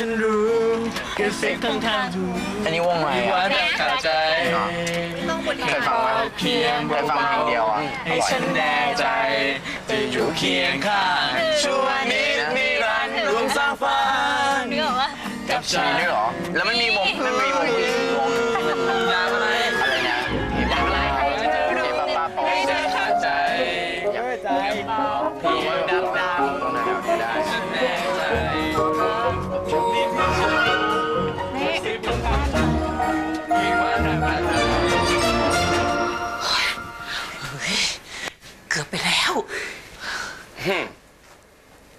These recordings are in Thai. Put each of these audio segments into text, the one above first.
ฉันรู้เกิดเสียงทั้งทางถูกอันนี้วงอะไรที่อะว่าจะขาดใจต้องบนเคยฟังไหมเพียงเคยฟังเพลงเดียวอะให้ฉันแน่ใจจะอยู่เคียงข้างชั่วนิดนิรันดร์รวมสร้างฝันนึกออกว่ากับฉันมีด้วยเหรอ แล้วมันมีวงมันมีวงผู้หญิงวงอยากอะไรอะไรนะอยากอะไรเจป้าป้าปอให้เธอขาดใจอยากใจเพียง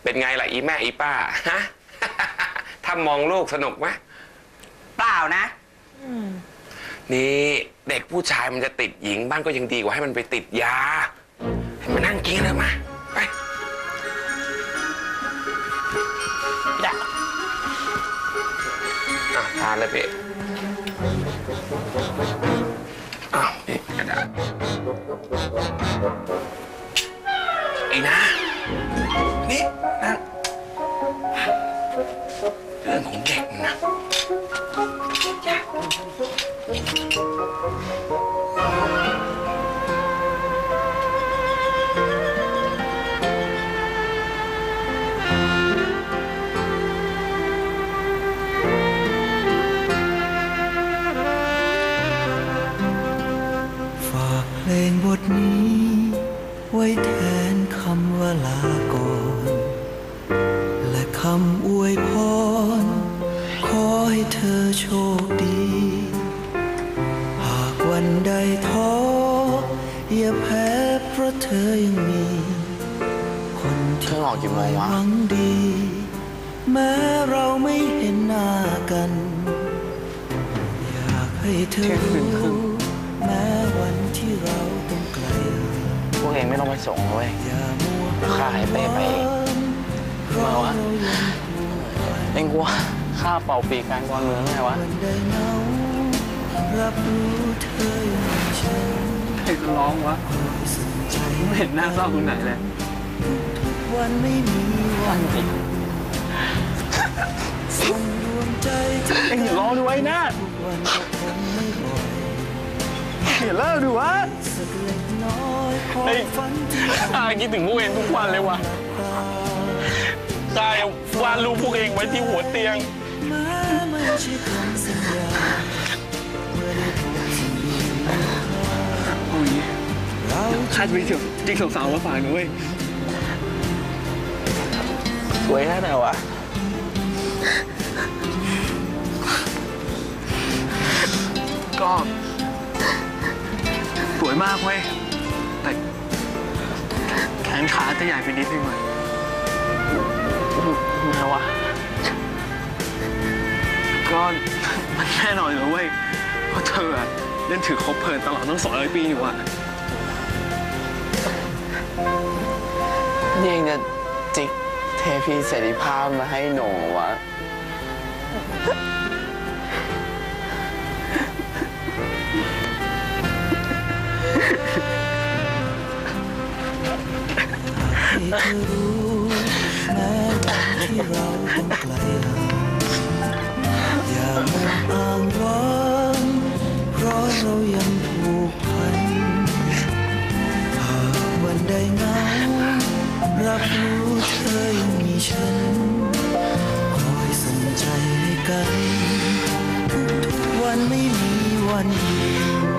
เป็นไงล่ะอีแม่อีป้าฮะถ้ามองโลกสนุกไหมเปล่านะนี่เด็กผู้ชายมันจะติดหญิงบ้างก็ยังดีกว่าให้มันไปติดยาให้มันนั่งกินเลยมาไปอะทานเลยพี่อ้าวนี่กระดาษไอ้นะ นี่นั่งเรื่องของเด็กนะำอวยพร ขอให้เธอโชคดี หากวันใดท้ออย่าแพ้เพราะเธอยังมี คนเครื่ที่องออกกี่โมงหวะวังดี แม้เราไม่เห็นหน้ากัน อยากให้เธอรู้แม้วันที่เราต้องไกลห่างพวกเองไม่ต้องไปส่งเว้ยอย่ามัวข้าให้เป้ไป เองเพราะเรายังผูกพันเองกลัวข้าเป่าปีกกลางกอนเมืองไงวะวันใดเหงารับรู้เธออย่างฉันใครร้องวะคอยสนใจไม่เห็นหน้าเศร้าตรงไหนเลยทุกวันไม่มีวันหยุดส่งดวงใจที่เอ็งอย่าร้องด้วยนะทุกวันก็คงไม่บ่อยอย่าเลิกดูวะสักเล็กน้อยขอเฮ้ยฝันที่ข้าคิดถึงพวกเองทุกวันเลยว่ะ ตาข้าวาดรูปพวกเองไว้ที่หัวเตียงแม้ไม่ใช่คำสัญญาเมื่อได้พบสิ่งดีเราข้าจะไปเที่ยวจิ๊กสาวๆมาฝากหนูเว้ยสวยแค่ไหนวะ ก็ สวยมากเว้ย แต่แขนขาจะใหญ่ไปนิดนึงว่ะทำ ไมวะก็มันแน่นอนอยู่แล้วเว้ยเพราะเธออะเล่นถือคบเพลินตลอดตั้งสองร้อยปีอยู่อะนี่เองจะจิกเทพีเสรีภาพมาให้หนูวะให้เธอรู้แม้วัน ที่เราต้องไกลห่างอย่ามัวอ้างว้างเพราะเรายังผูกพันหากวันใดเหงารับรู้เธอยังมีฉัน คอยสนใจให้กัน ทุกๆวันไม่มีวันหยุด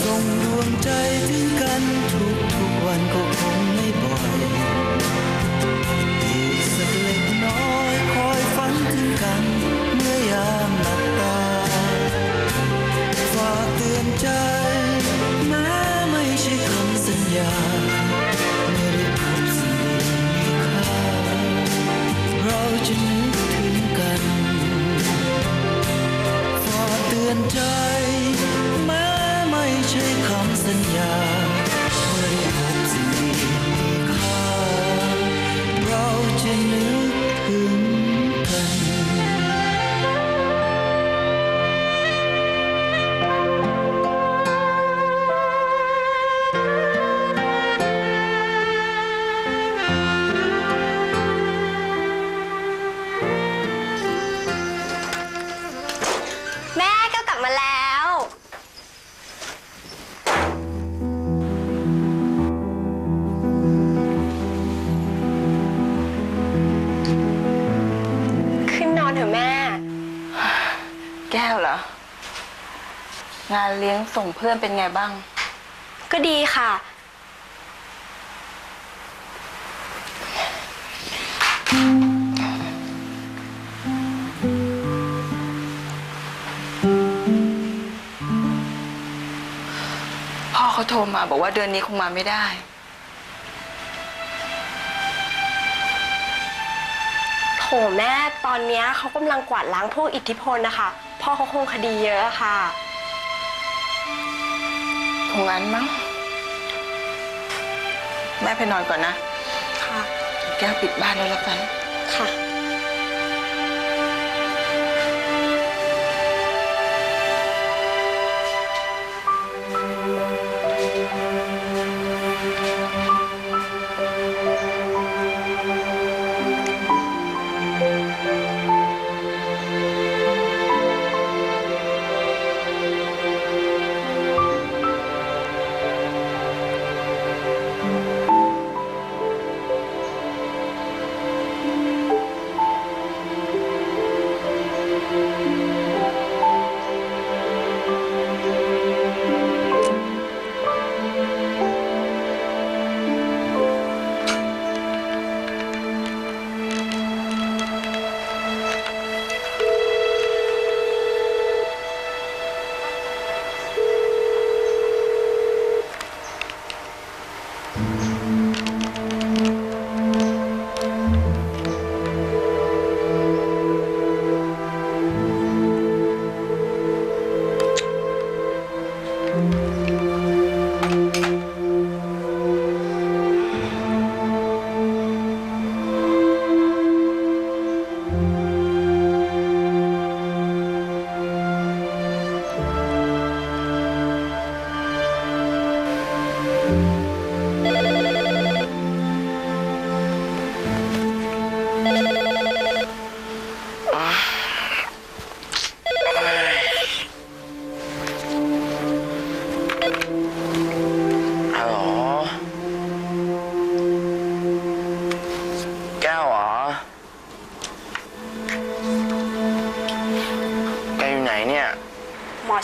ส่งดวงใจถึงกันทุก งานเลี้ยงส่งเพื่อนเป็นไงบ้าง ก็ดีค่ะ พ่อเขาโทรมาบอกว่าเดือนนี้คงมาไม่ได้ โถแม่ตอนเนี้ยเขากำลังกวาดล้างพวกอิทธิพลนะคะ พ่อเขาคงคดีเยอะอะค่ะ คงงั้นมั้ง แม่ไปนอนก่อนนะ ค่ะ แก้วปิดบ้านแล้วแล้วกัน ค่ะ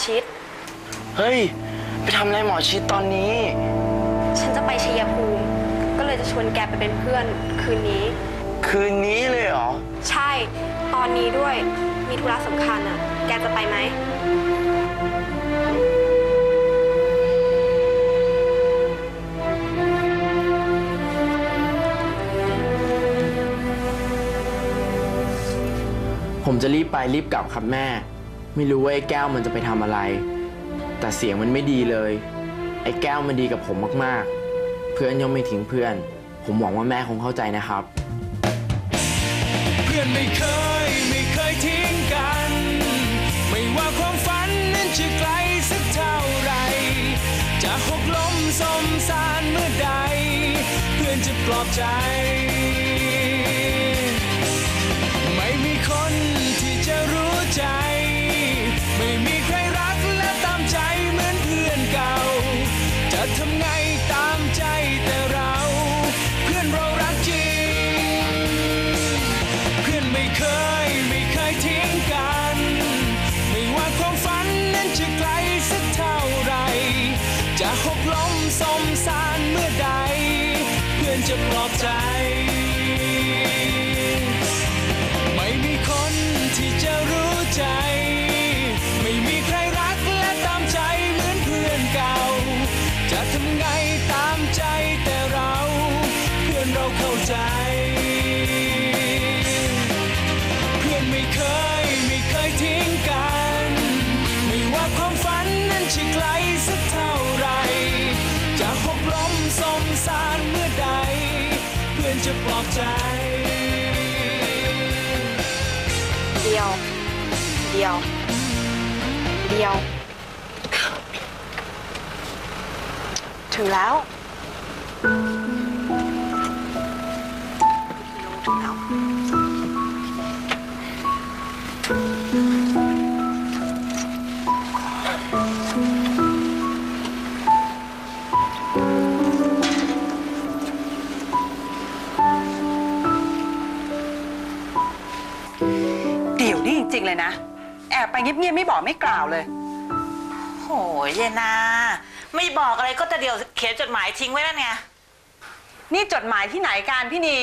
ชิด เฮ้ย ไปทำอะไรหมอชิดตอนนี้ ฉันจะไปชัยภูมิ ก็เลยจะชวนแกไปเป็นเพื่อนคืนนี้ คืนนี้เลยเหรอ ใช่ ตอนนี้ด้วย มีธุระสำคัญอะ แกจะไปไหม ผมจะรีบไปรีบกลับครับแม่ ไม่รู้ว่าไอ้แก้วมันจะไปทำอะไร แต่เสียงมันไม่ดีเลย ไอ้แก้วมันดีกับผมมากๆ เพื่อนย่อมไม่ทิ้งเพื่อน ผมหวังว่าแม่คงเข้าใจนะครับ เพื่อนไม่เคยไม่เคยทิ้งกัน ไม่ว่าความฝันนั้นจะไกลสักเท่าไร จะหกล้มสมสารเมื่อใด เพื่อนจะปลอบใจ สมสารเมื่อใด เพื่อนจะปลอบใจ จะปลอบใจ เดียว เดียว เดียว ถึงแล้ว นี่จริง ๆ เลยนะ แอบไปเงียบๆไม่บอกไม่กล่าวเลย โหยเยนา ไม่บอกอะไรก็แต่เดี๋ยวเขียนจดหมายทิ้งไว้แล้วไง นี่จดหมายที่ไหนการพี่นี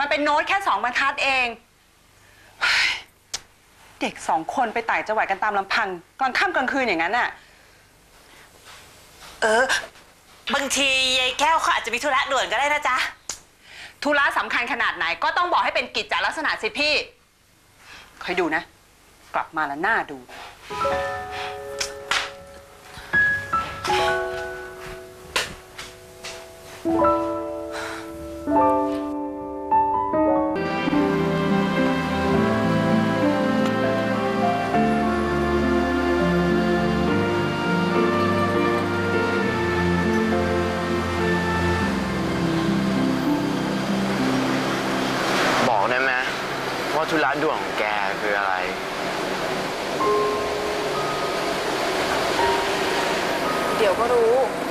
มันเป็นโน้ตแค่สองบรรทัดเองเฮ้ยเด็กสองคนไปต่างจังหวัดกันตามลำพังกลางค่ำกลางคืนอย่างนั้นน่ะ เออ บางทียายแก้วเขาอาจจะมีธุระด่วนก็ได้นะจ๊ะ ธุระสำคัญขนาดไหนก็ต้องบอกให้เป็นกิจจลักษณะสิพี่ คอยดูนะ กลับมาแล้วหน้าดู บอกได้ไหมว่าธุระด่วนของ รู้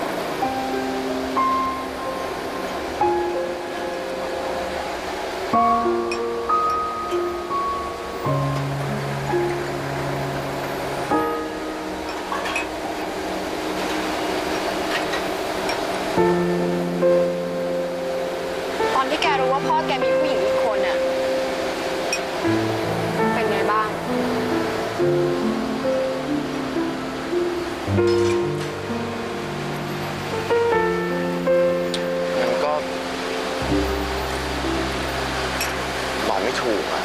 ไม่ถูกอะ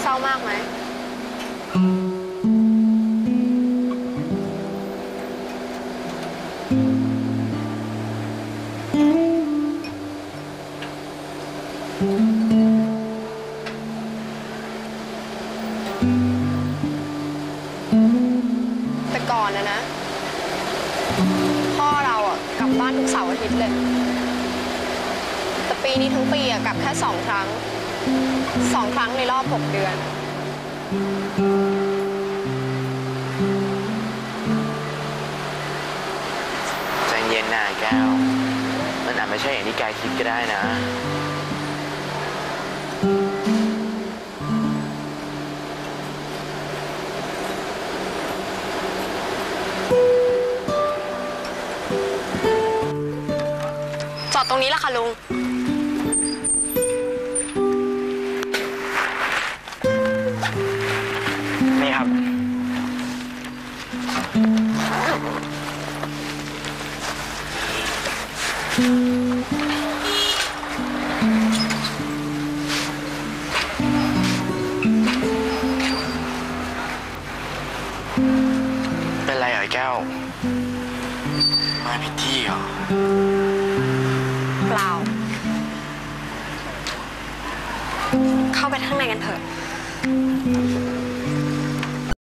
เศร้ามากไหม แต่ก่อนนะนะ บ้านทุกเสาร์อาทิตย์เลย แต่ปีนี้ทั้งปีอะกลับแค่สองครั้งสองครั้งในรอบหกเดือน ใจเย็นนะแก้ว มันอาจไม่ใช่อย่างที่แกคิดก็ได้นะ ล่ะคะลุง นี่ครับเป็